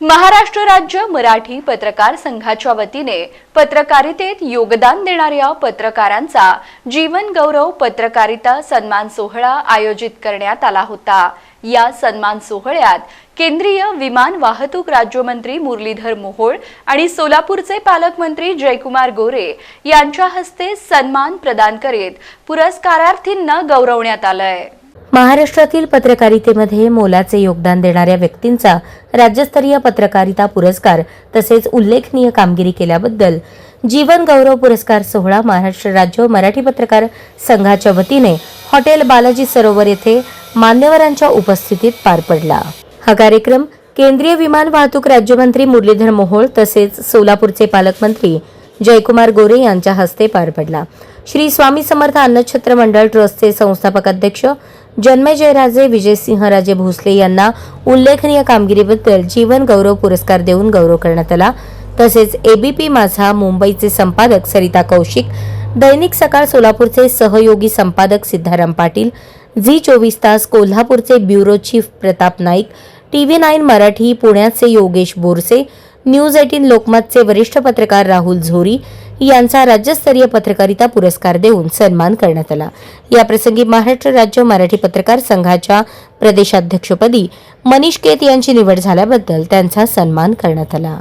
महाराष्ट्र राज्य मराठी पत्रकार संघाच्या वतीने पत्रकारितेत योगदान देणाऱ्या पत्रकारांचा जीवन गौरव पत्रकारिता सन्मान सोहळा आयोजित करण्यात आला होता. या सन्मान सोहळ्यात केंद्रीय विमान वाहतूक राज्यमंत्री मुरलीधर मोहोळ आणि सोलापूरचे पालकमंत्री जयकुमार गोरे यांच्या हस्ते सन्मान प्रदान करीत पुरस्कारार्थींना गौरवण्यात आलंय. महाराष्ट्रातील पत्रकारितेमध्ये मोलाचे योगदान देणाऱ्या व्यक्तींचा राज्यस्तरीय पत्रकारिता पुरस्कार तसेच उल्लेखनीय कामगिरी केल्याबद्दल जीवन गौरव पुरस्कार सोहळा महाराष्ट्र राज्य मराठी पत्रकार संघाच्या वतीने हॉटेल बालाजी सरोवर येथे मान्यवरांच्या उपस्थितीत पार पडला. हा कार्यक्रम केंद्रीय विमान वाहतूक राज्यमंत्री मुरलीधर मोहोळ तसेच सोलापूरचे पालकमंत्री जयकुमार गोरे यांच्या हस्ते पार पडला. श्री स्वामी समर्थ अन्नछत्र मंडळ ट्रस्टचे संस्थापक अध्यक्ष जन्मेजयराजे विजयसिंहराजे भोसले यांना उल्लेखनीय कामगिरीबद्दल जीवन गौरव पुरस्कार देऊन गौरव करण्यात आला. तसेच एबीपी माझा मुंबईचे संपादक सरिता कौशिक दैनिक सकाळ सोलापूरचे सहयोगी संपादक सिद्धाराम पाटील झी चोवीस तास कोल्हापूरचे bureau chief Pratap Naik T V nine Marathi पुण्याचे योगेश बोरसे न्यूज एटीन लोकमतचे वरिष्ठ पत्रकार राहुल झोरी यांचा राज्यस्तरीय पत्रकारिता पुरस्कार देऊन सन्मान करण्यात आला. याप्रसंगी महाराष्ट्र राज्य मराठी पत्रकार संघाच्या प्रदेशाध्यक्षपदी मनीष केत यांची निवड झाल्याबद्दल त्यांचा सन्मान करण्यात आला.